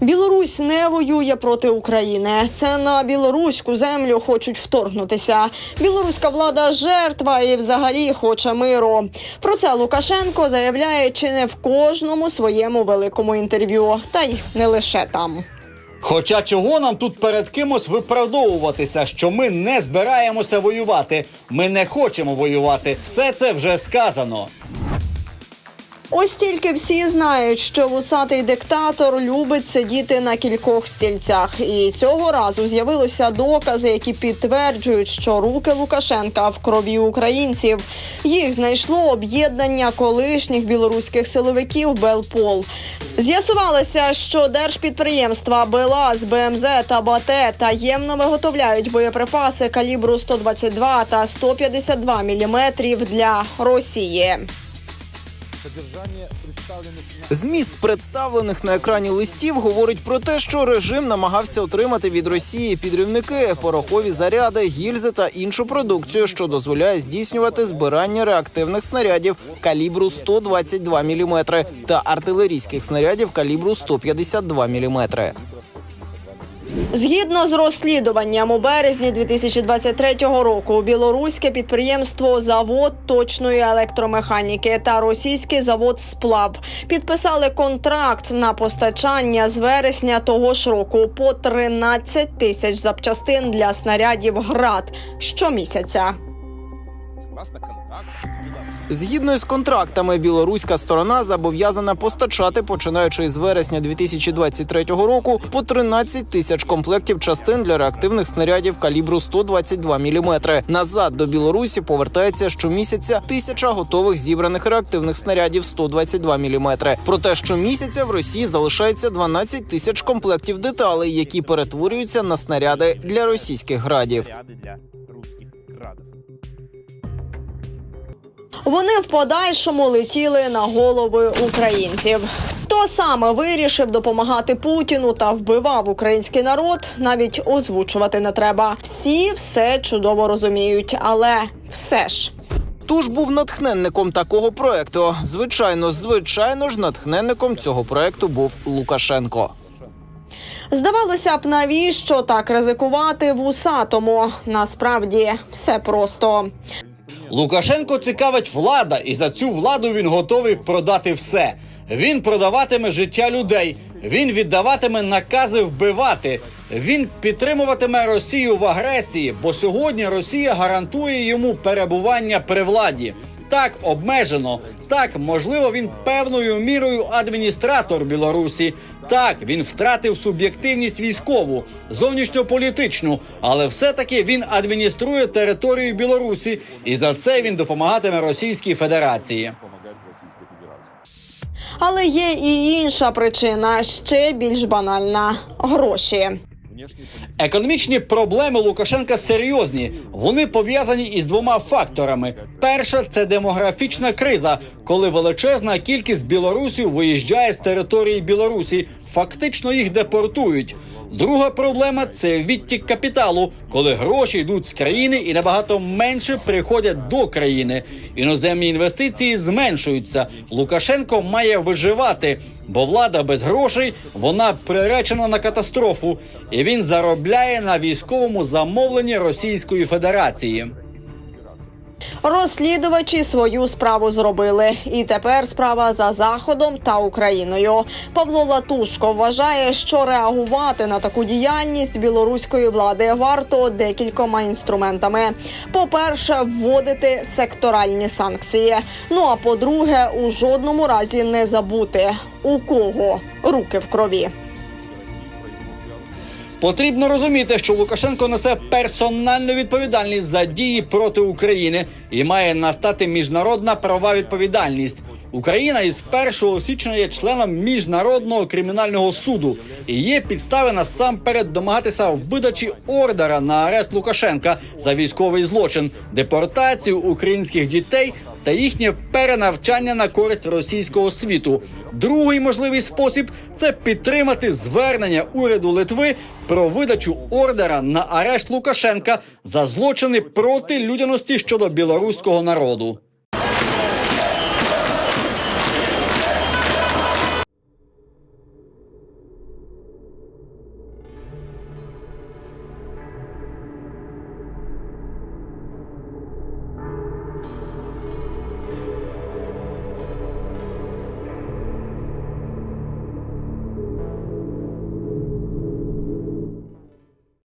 Білорусь не воює проти України. Це на білоруську землю хочуть вторгнутися. Білоруська влада жертва і взагалі хоче миру. Про це Лукашенко заявляє чи не в кожному своєму великому інтерв'ю, та й не лише там. Хоча чого нам тут перед кимось виправдовуватися, що ми не збираємося воювати, ми не хочемо воювати. Все це вже сказано. Ось тільки всі знають, що вусатий диктатор любить сидіти на кількох стільцях, і цього разу з'явилися докази, які підтверджують, що руки Лукашенка в крові українців. Їх знайшло об'єднання колишніх білоруських силовиків Белпол. З'ясувалося, що держпідприємства БелАЗ, БМЗ та БАТЕ таємно виготовляють боєприпаси калібру 122 та 152 мм для Росії. Зміст представлених на екрані листів говорить про те, що режим намагався отримати від Росії підривники, порохові заряди, гільзи та іншу продукцію, що дозволяє здійснювати збирання реактивних снарядів калібру 122 мм та артилерійських снарядів калібру 152 мм. Згідно з розслідуванням у березні 2023 року, білоруське підприємство Завод точної електромеханіки та російський завод Сплав підписали контракт на постачання з вересня того ж року по 13 тисяч запчастин для снарядів ГРАД щомісяця. Згідно з контрактами, білоруська сторона зобов'язана постачати, починаючи з вересня 2023 року, по 13 тисяч комплектів частин для реактивних снарядів калібру 122 мм. Назад до Білорусі повертається щомісяця тисяча готових зібраних реактивних снарядів 122 мм. Проте щомісяця в Росії залишається 12 тисяч комплектів деталей, які перетворюються на снаряди для російських градів. Вони в подальшому летіли на голови українців. Хто саме вирішив допомагати Путіну та вбивав український народ, навіть озвучувати не треба. Всі все чудово розуміють, але все ж. Хто був натхненником такого проекту? Звичайно, звичайно ж, натхненником цього проекту був Лукашенко. Здавалося б, навіщо так ризикувати в усатому? Насправді все просто. Лукашенко цікавить влада, і за цю владу він готовий продати все. Він продаватиме життя людей. Він віддаватиме накази вбивати. Він підтримуватиме Росію в агресії, бо сьогодні Росія гарантує йому перебування при владі. Так обмежено, так можливо, він певною мірою адміністратор Білорусі. Так він втратив суб'єктивність військову, зовнішньополітичну, але все-таки він адмініструє територію Білорусі, і за це він допомагатиме Російській Федерації. Але є і інша причина, ще більш банальна гроші. Економічні проблеми Лукашенка серйозні. Вони пов'язані із двома факторами: перша це демографічна криза, коли величезна кількість білорусів виїжджає з території Білорусі, фактично їх депортують. Друга проблема це відтік капіталу, коли гроші йдуть з країни і набагато менше приходять до країни. Іноземні інвестиції зменшуються. Лукашенко має виживати, бо влада без грошей вона приречена на катастрофу, і він заробляє на військовому замовленні Російської Федерації. Розслідувачі свою справу зробили, і тепер справа за заходом та Україною. Павло Латушко вважає, що реагувати на таку діяльність білоруської влади варто декількома інструментами. По-перше, вводити секторальні санкції. Ну а по-друге, у жодному разі не забути у кого руки в крові. Потрібно розуміти, що Лукашенко несе персональну відповідальність за дії проти України і має настати міжнародна права відповідальність. Україна із 1 січня є членом міжнародного кримінального суду і є підстави насамперед домагатися видачі ордера на арест Лукашенка за військовий злочин, депортацію українських дітей та їхнє перенавчання на користь російського світу. Другий можливий спосіб це підтримати звернення уряду Литви про видачу ордера на арешт Лукашенка за злочини проти людяності щодо білоруського народу.